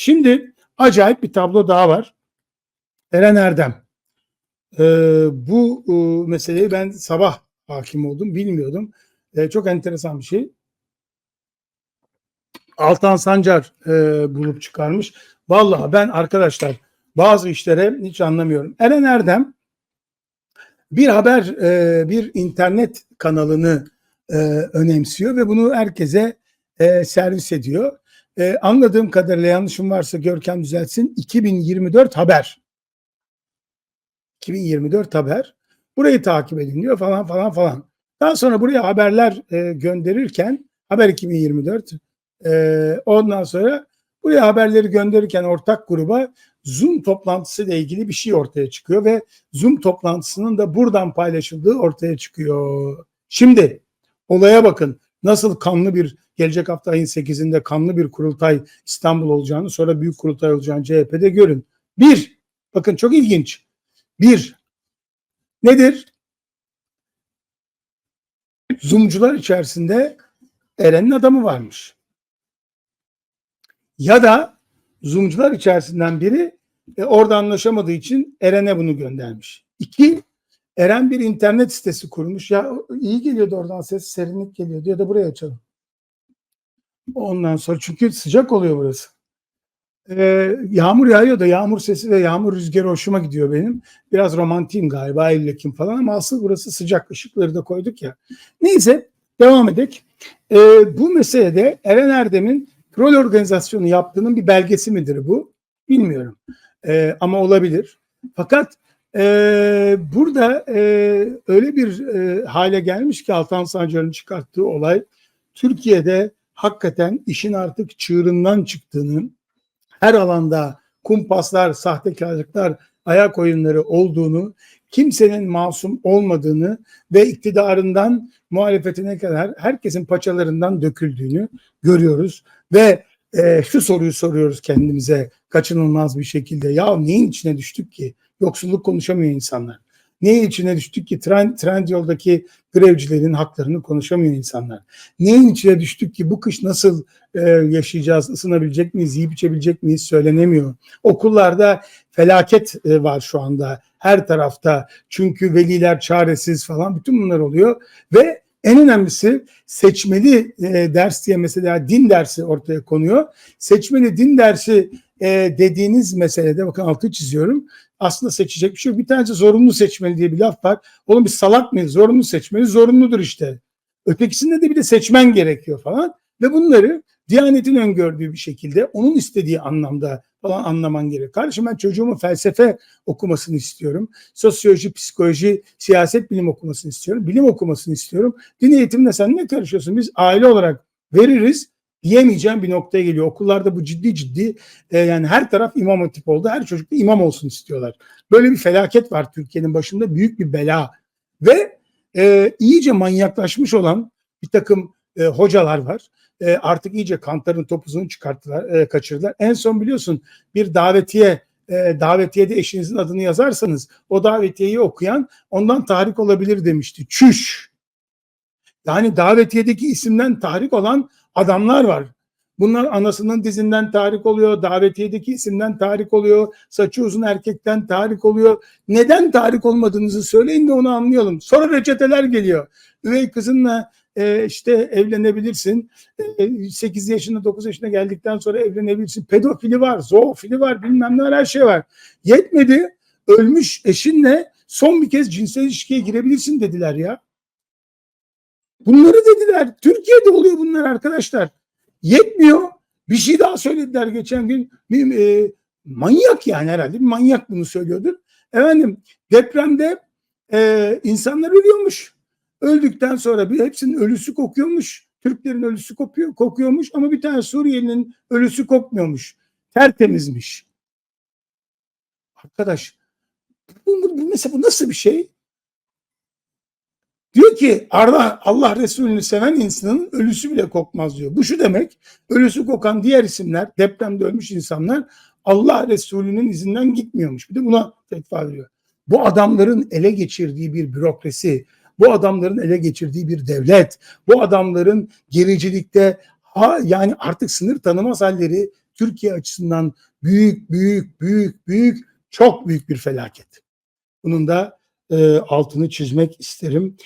Şimdi acayip bir tablo daha var. Eren Erdem. Ee, bu e, meseleyi ben sabah hakim oldum. Bilmiyordum. Ee, çok enteresan bir şey. Altan Sancar e, bulup çıkarmış. Vallahi ben arkadaşlar bazı işlere hiç anlamıyorum. Eren Erdem bir haber, e, bir internet kanalını e, önemsiyor ve bunu herkese e, servis ediyor. E, anladığım kadarıyla yanlışım varsa Görkem düzeltsin. 2024 haber. 2024 haber. Burayı takip edin diyor falan falan falan. Daha sonra buraya haberler e, gönderirken haber 2024 e, ondan sonra buraya haberleri gönderirken ortak gruba Zoom toplantısı ile ilgili bir şey ortaya çıkıyor ve Zoom toplantısının da buradan paylaşıldığı ortaya çıkıyor. Şimdi olaya bakın nasıl kanlı bir gelecek hafta ayın 8'inde kanlı bir kurultay İstanbul olacağını sonra büyük kurultay olacağını CHP'de görün. Bir, bakın çok ilginç. Bir, nedir? Zoomcular içerisinde Eren'in adamı varmış. Ya da Zoomcular içerisinden biri e, orada anlaşamadığı için Eren'e bunu göndermiş. İki, Eren bir internet sitesi kurmuş. Ya iyi geliyordu oradan ses, serinlik geliyordu ya da buraya açalım. Ondan sonra çünkü sıcak oluyor burası. Ee, yağmur yağıyor da yağmur sesi ve yağmur rüzgarı hoşuma gidiyor benim. Biraz romantiyim galiba Eylül falan ama asıl burası sıcak. Işıkları da koyduk ya. Neyse devam edelim. Ee, bu meselede Eren Erdem'in rol organizasyonu yaptığının bir belgesi midir bu? Bilmiyorum. Ee, ama olabilir. Fakat e, burada e, öyle bir e, hale gelmiş ki Altan Sancar'ın çıkarttığı olay Türkiye'de hakikaten işin artık çığırından çıktığını, her alanda kumpaslar, sahtekarlıklar, ayak oyunları olduğunu, kimsenin masum olmadığını ve iktidarından muhalefetine kadar herkesin paçalarından döküldüğünü görüyoruz. Ve e, şu soruyu soruyoruz kendimize kaçınılmaz bir şekilde. Ya neyin içine düştük ki? Yoksulluk konuşamıyor insanlar. Neyin içine düştük ki trend, trend yoldaki grevcilerin haklarını konuşamıyor insanlar. Neyin içine düştük ki bu kış nasıl e, yaşayacağız, ısınabilecek miyiz, yiyip içebilecek miyiz söylenemiyor. Okullarda felaket e, var şu anda her tarafta. Çünkü veliler çaresiz falan bütün bunlar oluyor ve en önemlisi seçmeli e, ders diye mesela din dersi ortaya konuyor. Seçmeli din dersi e, dediğiniz meselede bakın altı çiziyorum. Aslında seçecek bir şey yok. Bir tanesi zorunlu seçmeli diye bir laf var. Oğlum bir salak mıyız? Zorunlu seçmeli zorunludur işte. Ötekisinde de bir de seçmen gerekiyor falan. Ve bunları Diyanetin öngördüğü bir şekilde onun istediği anlamda falan anlaman gerek. Kardeşim ben çocuğumun felsefe okumasını istiyorum. Sosyoloji, psikoloji, siyaset bilim okumasını istiyorum. Bilim okumasını istiyorum. Din eğitimine sen ne karışıyorsun? Biz aile olarak veririz diyemeyeceğim bir noktaya geliyor. Okullarda bu ciddi ciddi e, yani her taraf imam hatip oldu. Her çocuk da imam olsun istiyorlar. Böyle bir felaket var Türkiye'nin başında. Büyük bir bela. Ve e, iyice manyaklaşmış olan bir takım e, hocalar var. E, artık iyice kantarın topuzunu çıkarttılar, e, kaçırdılar. En son biliyorsun bir davetiye e, davetiyede eşinizin adını yazarsanız o davetiyeyi okuyan ondan tahrik olabilir demişti. Çüş. Yani davetiyedeki isimden tahrik olan adamlar var. Bunlar anasının dizinden tahrik oluyor, davetiyedeki isimden tahrik oluyor, saçı uzun erkekten tahrik oluyor. Neden tahrik olmadığınızı söyleyin de onu anlayalım. Sonra reçeteler geliyor. Üvey kızınla e, işte evlenebilirsin. E, 8 yaşında 9 yaşına geldikten sonra evlenebilirsin. Pedofili var, zoofili var, bilmem ne her şey var. Yetmedi. Ölmüş eşinle son bir kez cinsel ilişkiye girebilirsin dediler ya. Bunları dediler. Türkiye'de oluyor bunlar arkadaşlar. Yetmiyor. Bir şey daha söylediler geçen gün. Bir, e, manyak yani herhalde. Bir manyak bunu söylüyordur. Efendim depremde e, insanlar ölüyormuş. Öldükten sonra bir hepsinin ölüsü kokuyormuş. Türklerin ölüsü kokuyor, kokuyormuş ama bir tane Suriyelinin ölüsü kokmuyormuş. Tertemizmiş. Arkadaş bu, bu, mesela bu nasıl bir şey? Diyor ki Allah, Allah Resulü'nü seven insanın ölüsü bile kokmaz diyor. Bu şu demek ölüsü kokan diğer isimler depremde ölmüş insanlar Allah Resulü'nün izinden gitmiyormuş. Bir de buna fetva veriyor. Bu adamların ele geçirdiği bir bürokrasi, bu adamların ele geçirdiği bir devlet, bu adamların gericilikte ha, yani artık sınır tanımaz halleri Türkiye açısından büyük büyük büyük büyük çok büyük bir felaket. Bunun da e, altını çizmek isterim.